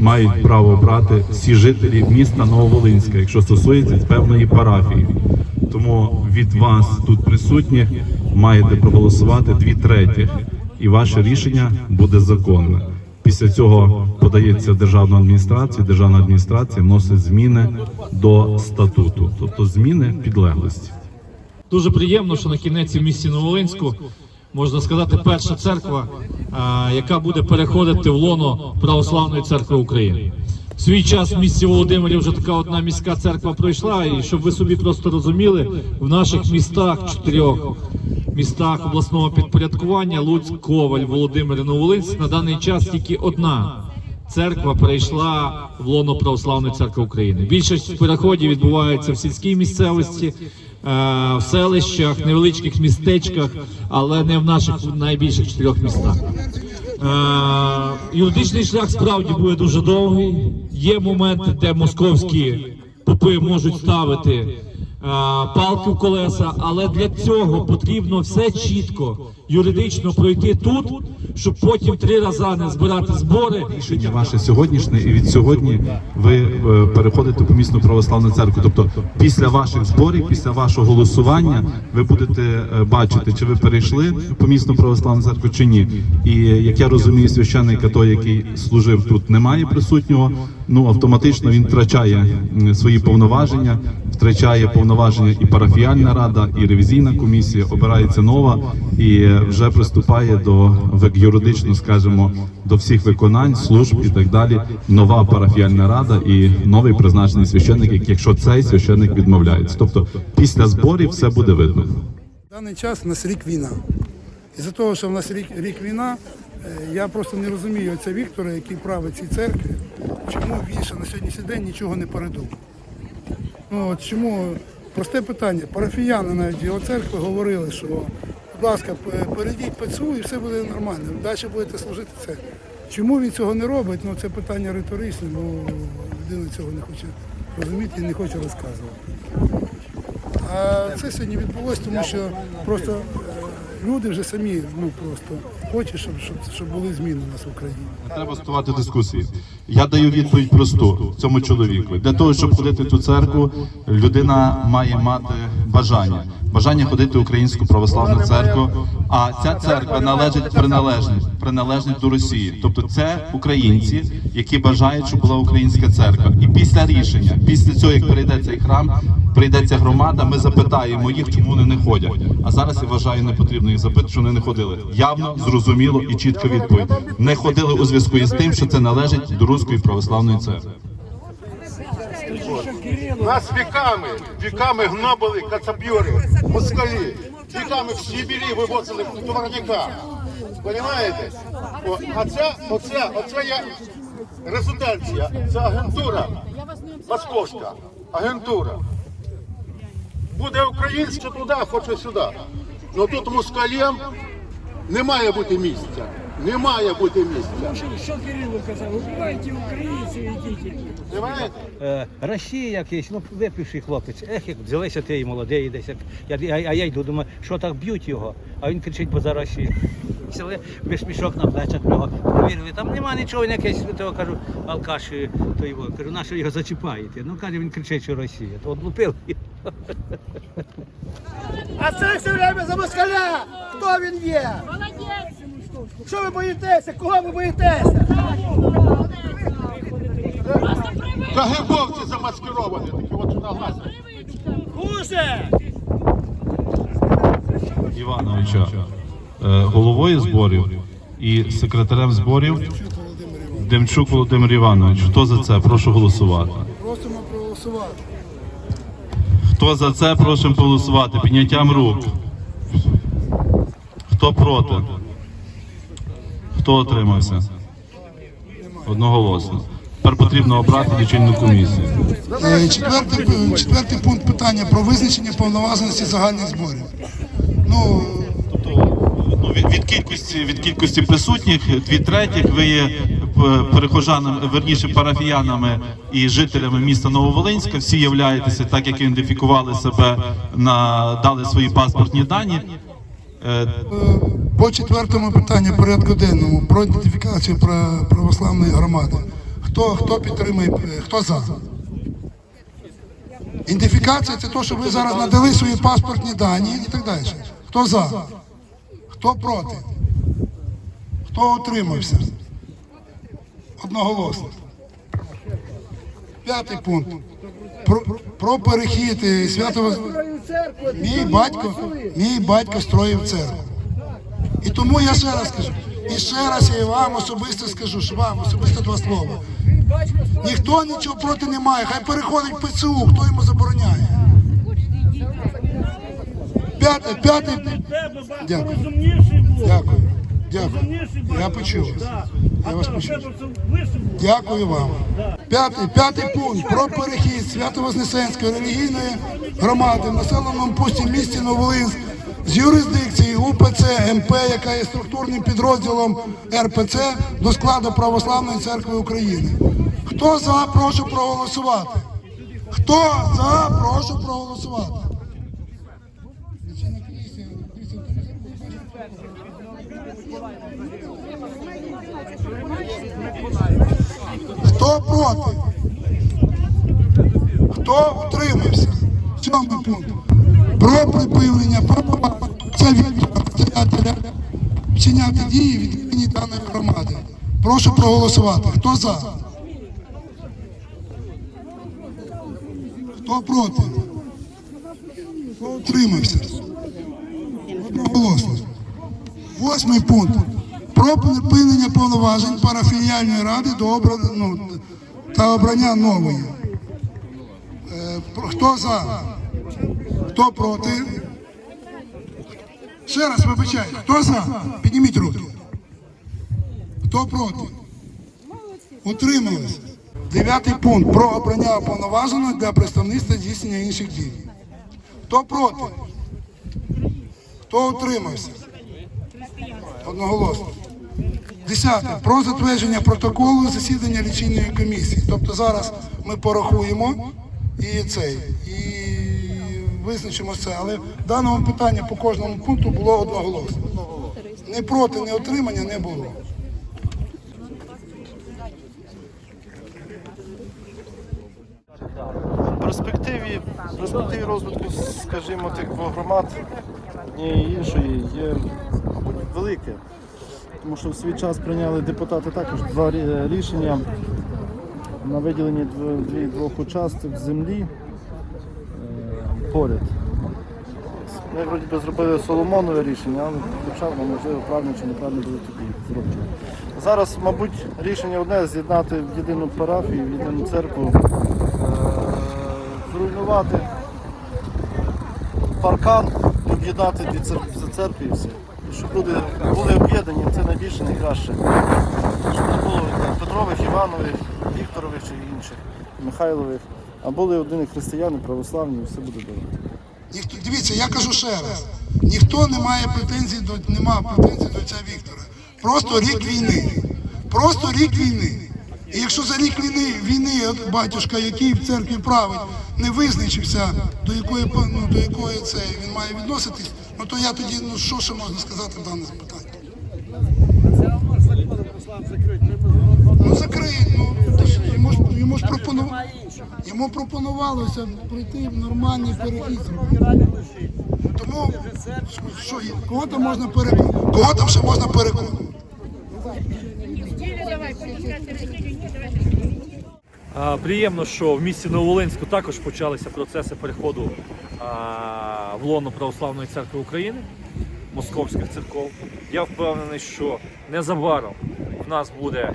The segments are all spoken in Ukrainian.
мають право брати всі жителі міста Нововолинська, якщо стосується певної парафії. Тому від вас тут присутніх маєте проголосувати дві третіх, і ваше рішення буде законне. Після цього подається державна адміністрація. Державна адміністрація вносить зміни до статуту, тобто зміни підлеглості. Дуже приємно, що на кінець в місті Новолинську можна сказати перша церква, яка буде переходити в лоно Православної церкви України. В свій час в місті Володимирі вже така одна міська церква пройшла, і щоб ви собі просто розуміли, в наших містах чотирьох містах обласного підпорядкування Луцьк, Коваль, Володимир Новолинськ на даний час тільки одна церква перейшла в лоно Православної церкви України. Більшість переходів відбувається в сільській місцевості, в селищах, невеличких містечках, але не в наших найбільших чотирьох містах. Е, Юридичний шлях справді буде дуже довгий. Є моменти, де московські попи можуть ставити е, палки в колеса, але для цього потрібно все чітко юридично пройти тут, щоб потім три рази не збирати збори. рішення ваше сьогоднішнє, і від сьогодні ви е, переходите в помісну православну церкву. Тобто, після ваших зборів, після вашого голосування, ви будете е, бачити, чи ви перейшли в помісну православну церкву чи ні. І як я розумію, священника, той, який служив тут, немає присутнього. Ну автоматично він втрачає свої повноваження, втрачає повноваження і парафіальна рада, і ревізійна комісія. Обирається нова і вже приступає до юридично, скажімо, до всіх виконань, служб і так далі. Нова парафіальна рада і новий призначений священник, якщо цей священник відмовляється. Тобто після зборів все буде видно. Даний час у нас рік війна. І за того, що в нас рік, рік війна, я просто не розумію оця Віктора, який править цій церкві, чому він ще на сьогоднішній день нічого не передумав. Ну от чому просте питання, парафіяни навіть його церкви говорили, що будь ласка, перейдіть ПЦУ і все буде нормально. Далі будете служити це. Чому він цього не робить? Ну це питання риторичне, ну людина цього не хоче розуміти і не хоче розказувати. А це сьогодні відбулося, тому що просто е, люди вже самі ну просто хочуть, щоб, щоб, щоб були зміни у нас в Україні. Не треба стувати дискусії. Я даю відповідь просту цьому чоловіку. Для того, щоб ходити в цю церкву, людина має мати бажання. Бажання ходити в українську православну церкву. А ця церква належить приналежність, приналежність до Росії. Тобто це українці, які бажають, щоб була українська церква. І після рішення, після цього, як прийде цей храм, прийдеться громада, ми запитаємо їх, чому вони не ходять. А зараз я вважаю, не потрібно їх запитати, що вони не ходили. Явно, зрозуміло і чітка відповідь. Не ходили у зв'язку із тим, що це належить до Руської православної церкви. Нас віками, віками гнобили кацап'юри, москалі. Віками в Сибірі вивозили товарняка. Понімаєте? О, а це, оце, оце є резиденція, це агентура московська, агентура. Буде українське туди, хоче сюди. Ну тут москалям не має бути місця. Не має бути місця. Що Кирило казав? Убивайте українців, ідіть. Е, Росія якийсь, ну випивший хлопець. Ех, як взялися ти молодий десь. Як, я, а, а я йду, думаю, що так б'ють його, а він кричить поза Росію. Взяли весь мішок на плечах його, провірили, там нема нічого, він якийсь, того кажу, алкаш, то його, кажу, на що його зачіпаєте? Ну, каже, він кричить, що Росія. То одлупив. А це все время за москаля! Хто він є? Що ви боїтеся? Кого ви боїтеся? КГБовці замаскировані, такі от сюди глазять. Хуже! Івановича е, головою зборів і секретарем зборів Демчук Володимир Іванович. Хто за це? Прошу голосувати. Просимо проголосувати. Хто за це, просимо голосувати. Підняттям рук. Хто проти? Хто отримався? Одноголосно. Тепер потрібно обрати лічильну комісію. Е, Четвертий, четвертий пункт питання про визначення повноваженості загальних зборів. Ну, Ну, від, від кількості від кількості присутніх, дві третіх ви є перехожанами, верніше парафіянами і жителями міста Нововолинська. Всі являєтеся так, як ідентифікували себе, на дали свої паспортні дані. Е, по четвертому питанню порядку денному про ідентифікацію православної громади. Хто, хто підтримує, е, хто за? Ідентифікація це те, що ви зараз надали свої паспортні дані і так далі. Хто за? Хто проти? Хто утримався? Одноголосно. П'ятий пункт. Про, про перехід е, свято. Мій батько, мій батько строїв церкву. І тому я ще раз скажу. І ще раз я вам особисто скажу, що вам особисто два слова. Ніхто нічого проти не має. Хай переходить ПЦУ, хто йому забороняє. П'ятий, п'ятий. Дякую. Дякую. Дякую. Я почув. Я вас почув. Дякую вам. П'ятий, п'ятий пункт про перехід Свято-Вознесенської релігійної громади в населеному пункті в місті Новолинськ з юрисдикції УПЦ МП, яка є структурним підрозділом РПЦ до складу Православної церкви України. Хто за, прошу проголосувати. Хто за, прошу проголосувати. Хто проти? Хто утримався? Сьомий пункт. Про припинення права це відповідателя вчиняти дії від імені даної громади. Прошу проголосувати. Хто за? Хто проти? Хто утримався? Одноголосно. Восьмий пункт. Про припинення повноважень парафіяльної ради до обрання ну, та обрання нової. Е, хто за? Хто проти? Ще раз вибачайте. Хто за? Підніміть руки. Хто проти? Утримались. Дев'ятий пункт. Про обрання уповноваженого для представництва здійснення інших дій. Хто проти? Хто утримався? Одноголосно. Десяте. Про затвердження протоколу засідання лічильної комісії. Тобто зараз ми порахуємо і цей, і визначимо це. Але в даному питанні по кожному пункту було одноголосно. Не проти, не отримання не було. Перспективі, перспективі розвитку, скажімо, тих громад і іншої є велике. Тому що в свій час прийняли депутати також два рішення на виділення двох участків землі е, поряд. Ми вроді би зробили Соломонове рішення, але почав, можливо, правильно чи неправильно було тоді зроблено. Зараз, мабуть, рішення одне з'єднати в єдину парафію, в єдину церкву, е, зруйнувати паркан, об'єднати дві церкви і все. Щоб люди були об'єднані, це найбільше, найкраще. Щоб не було Петрових, Іванових, Вікторових чи інших, Михайлових, а були один християни, православні, все буде добре. Дивіться, я кажу ще раз. Ніхто не має претензій до нема претензій до ця Віктора. Просто рік війни. Просто рік війни. І якщо за рік війни, війни батюшка, який в церкві править, не визначився, до якої ну, до якої це він має відноситись, ну то я тоді, ну що ще можна сказати в дане питання? Ну закриють, ну йому ж йому ж пропонували. Йому пропонувалося пройти в нормальний перехід. Тому що кого там можна переконати? Кого там ще можна переконати? А, Приємно, що в місті Нововолинську також почалися процеси переходу в лоно Православної церкви України, московських церков. Я впевнений, що незабаром в нас буде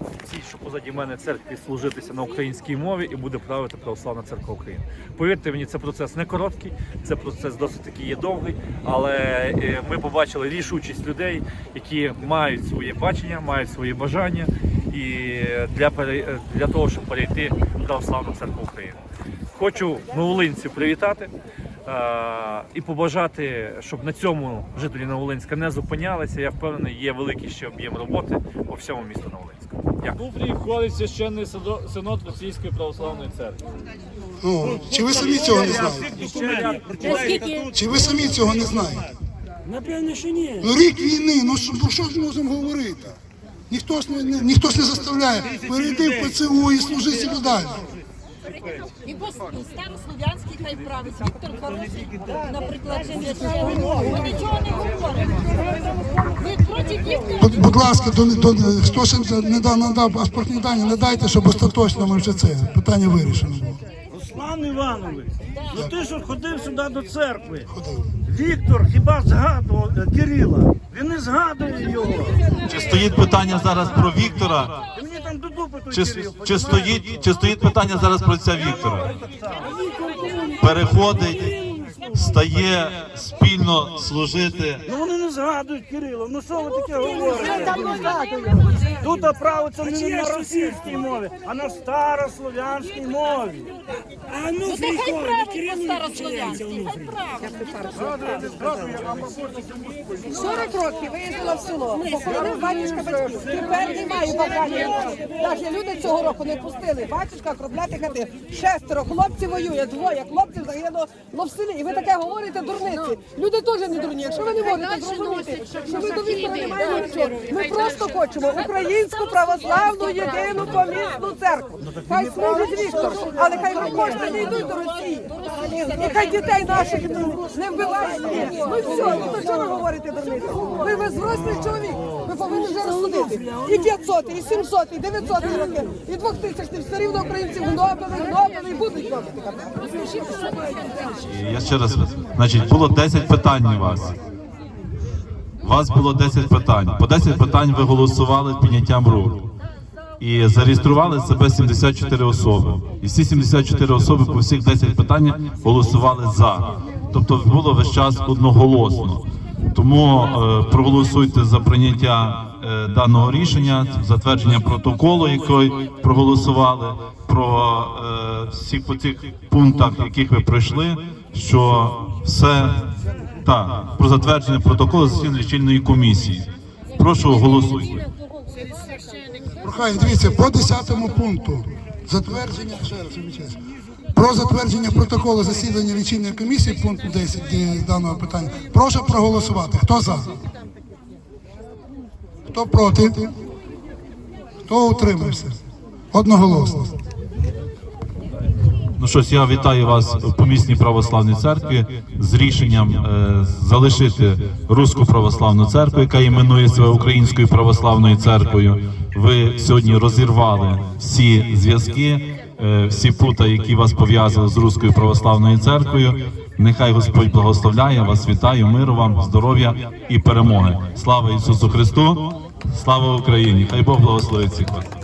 в цій, що позаді мене церкві, служитися на українській мові і буде правити Православна церква України. Повірте мені, це процес не короткий, це процес досить таки є довгий, але е, ми побачили рішучість людей, які мають своє бачення, мають свої бажання і для для того, щоб перейти в Православну церкву України. Хочу новолинців привітати е, і побажати, щоб на цьому жителі Новолинська не зупинялися. Я впевнений, є великий ще об'єм роботи по всьому місту Новолинську. Дякую. Куфрі входить священний синод- Російської православної церкви. Ну, чи ви самі цього не знаєте? Чи ви самі цього не знаєте? Напевно, що ні. Ну рік війни, ну що, про що ж можемо говорити? Ніхто ж не, ніхто ж не заставляє. Перейди в ПЦУ і служи собі далі. І по старослов'янській хай править Віктор Хороший, наприклад, Ми нічого не говоримо. Ви проти Віктора? Будь, будь ласка, до, до, хто ще не дав, надав паспортні дані, не дайте, щоб остаточно ми вже це питання вирішено було. Руслан Іванович, ну ти ж ходив сюди до церкви. Віктор хіба згадував е, Кирила? Він не згадує його. Чи стоїть питання зараз про Віктора? Ти мені там до дупи той Чи, Кирил. чи, стоїть, чи стоїть питання зараз про ця Віктора? Переходить, стає спільно служити. Ну вони не згадують Кирила. Ну що ви таке говорите? Тут право це не на російській мові, а на старослов'янській мові. А ну, Ну, править по старослов'янській, хай править. 40 років виїздила в село, похоронив батюшка батьків. Тепер немає бажання. Навіть люди цього року не пустили. Батюшка кропляти хати. Шестеро хлопців воює, двоє хлопців загинуло в селі. І ви таке говорите дурниці. Люди теж не дурні. Якщо ви не можете зрозуміти, що ми до Віктора не маємо нічого. Ми просто хочемо українську православну єдину помісну церкву. Хай служить Віктор, але хай кошти не йдуть до Росії. І хай дітей наших не вбивають. Ну все, ну то що ви говорите дурниці? Ви безврослий чоловік. Ви повинні вже розсудити. І 500, і 700, і 900 роки, і 2000 все рівно українці гнобили, гнобили і будуть гнобити. Я ще раз, значить, було 10 питань у вас. У вас було 10 питань. По 10 питань ви голосували підняттям рук. І зареєстрували себе 74 особи. І всі 74 особи по всіх 10 питань голосували за. Тобто було весь час одноголосно. Тому е, проголосуйте за прийняття е, даного рішення, затвердження протоколу, який проголосували, про е, всіх по цих пунктах, яких ви пройшли, що все так, про затвердження протоколу засідання лічильної комісії. Прошу голосуйте. Прохання, дивіться, по 10 пункту затвердження, про затвердження протоколу засідання лічильної комісії, пункт 10 де- даного питання. Прошу проголосувати. Хто за? Хто проти? Хто утримався? Одноголосно. Ну щось, я вітаю вас в помісній православній церкві з рішенням е, залишити Руську православну церкву, яка іменує себе Українською православною церквою. Ви сьогодні розірвали всі зв'язки, е, всі пута, які вас пов'язали з Руською православною церквою. Нехай Господь благословляє вас. Вітаю, миру вам, здоров'я і перемоги. Слава Ісусу Христу! Слава Україні! Хай Бог благословить всіх вас.